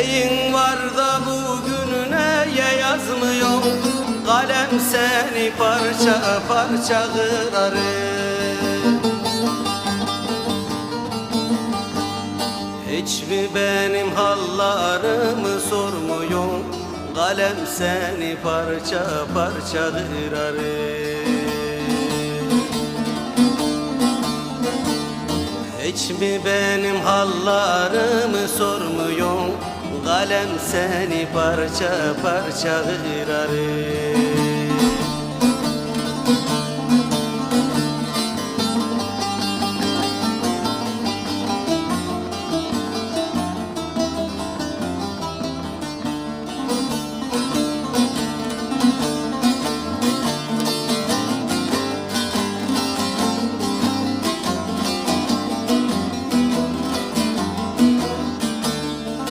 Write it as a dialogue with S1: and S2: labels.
S1: Neyin var da bugününe yazmıyor. Kalem seni parça parça kırar Hiç mi benim hallarımı sormuyor? Kalem seni parça parça kırar Hiç mi benim hallarımı sormuyor Kalem seni parça parça kırar